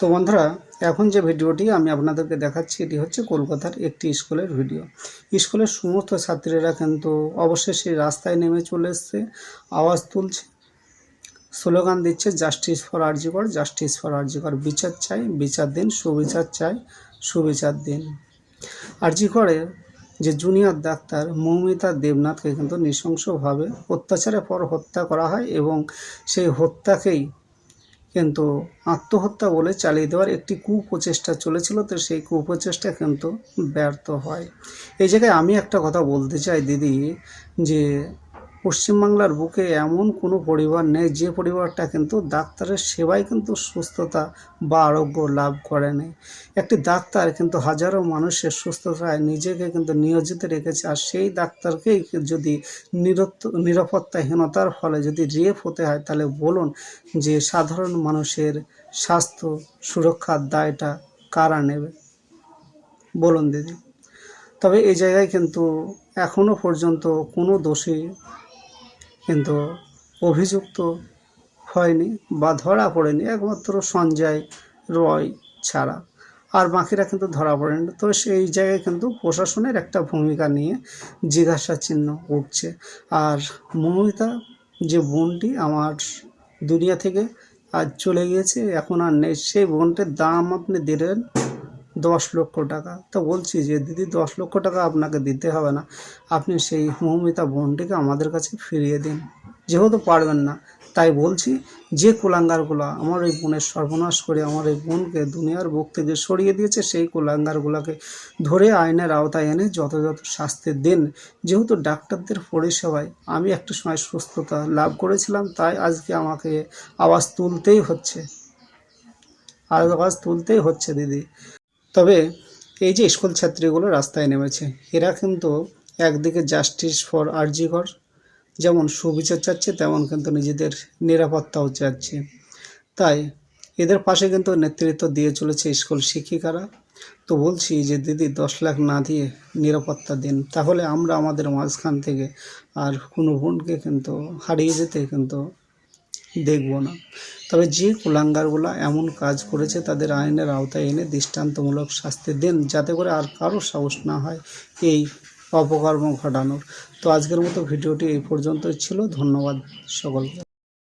তো বন্ধুরা, এখন যে ভিডিওটি আমি আপনাদেরকে দেখাচ্ছি, এটি হচ্ছে কলকাতার একটি স্কুলের ভিডিও। স্কুলের সমস্ত ছাত্রীরা কিন্তু অবশেষে রাস্তায় নেমে চলে এসছে, আওয়াজ তুলছে, স্লোগান দিচ্ছে, justice for RG Kar, justice for RG Kar, বিচার চাই, বিচার দিন, সুবিচার চাই, সুবিচার দিন। আরজিকরের যে জুনিয়র ডাক্তার মৌমিতা দেবনাথকে কিন্তু নৃশংসভাবে অত্যাচারের পর হত্যা করা হয় এবং সেই হত্যাকেই কিন্তু আত্মহত্যা বলে চালিয়ে দেওয়ার একটি কুপ্রচেষ্টা চলেছিল, তো সেই কুপ্রচেষ্টা কিন্তু ব্যর্থ হয়। এই জায়গায় আমি একটা কথা বলতে চাই দিদি, যে পশ্চিমবাংলার বুকে এমন কোনো পরিবার নেই, যে পরিবারটা কিন্তু ডাক্তারের সেবায় কিন্তু সুস্থতা বা আরোগ্য লাভ করেনি একটি ডাক্তার কিন্তু হাজারো মানুষের সুস্থতায় নিজেকে কিন্তু নিয়োজিত রেখেছে, আর সেই ডাক্তারকেই যদি নিরাপত্তাহীনতার ফলে যদি রেপ হতে হয়, তাহলে বলুন যে সাধারণ মানুষের স্বাস্থ্য সুরক্ষার দায়টা কারা নেবে? বলুন দিদি। তবে এই জায়গায় কিন্তু এখনও পর্যন্ত কোনো দোষী কিন্তু অভিযুক্ত হয়নি বা ধরা পড়েনি, একমাত্র সঞ্জয় রয় ছাড়া। আর বাকিরা কিন্তু ধরা পড়েনি। তো সেই জায়গায় কিন্তু প্রশাসনের একটা ভূমিকা নিয়ে জিজ্ঞাসা চিহ্ন উঠছে। আর মমিতা, যে বোনটি আমার দুনিয়া থেকে আজ চলে গিয়েছে, এখন আর নেই। সেই বোনটির দাম আপনি দিলেন দশ লক্ষ টাকা। তো বলছি যে, দিদি, দশ লক্ষ টাকা আপনাকে দিতে হবে না। আপনি সেই মৌমিতা বোনটিকে আমাদের কাছে ফিরিয়ে দিন। যেহেতু পারবেন না, তাই বলছি যে কুলাঙ্গারগুলো আমার এই বোনের সর্বনাশ করে আমার এই বোনকে দুনিয়ার বুক থেকে সরিয়ে দিয়েছে, সেই কুলাঙ্গারগুলোকে ধরে আইনের আওতায় এনে যথাযথ শাস্তি দিন। যেহেতু ডাক্তারদের পরিষেবায় আমি একটা সময় সুস্থতা লাভ করেছিলাম, তাই আজকে আমাকে আওয়াজ তুলতেই হচ্ছে। আওয়াজ তুলতেই হচ্ছে, দিদি। তবে এই যে স্কুল ছাত্রীগুলো রাস্তায় নেমেছে, এরা কিন্তু একদিকে জাস্টিস ফর আরজিকর যেমন সুবিচার চাচ্ছে, তেমন কিন্তু নিজেদের নিরাপত্তাও চাচ্ছে। তাই এদের পাশে কিন্তু নেতৃত্ব দিয়ে চলেছে স্কুল শিক্ষিকারা। তো বলছি যে, দিদি, দশ লাখ না দিয়ে নিরাপত্তা দিন, তাহলে আমরা আমাদের মাঝখান থেকে আর কোনো বোনকে কিন্তু হারিয়ে যেতে কিন্তু দেখব না। তবে যে কুলাঙ্গারগুলো এমন কাজ করেছে, তাদের আইনের আওতায় এনে দৃষ্টান্তমূলক শাস্তি দেন, যাতে করে আর কারও সাহস না হয় এই অপকর্ম ঘটানোর। তো আজকের মতো ভিডিওটি এই পর্যন্তই ছিল। ধন্যবাদ সকলকে।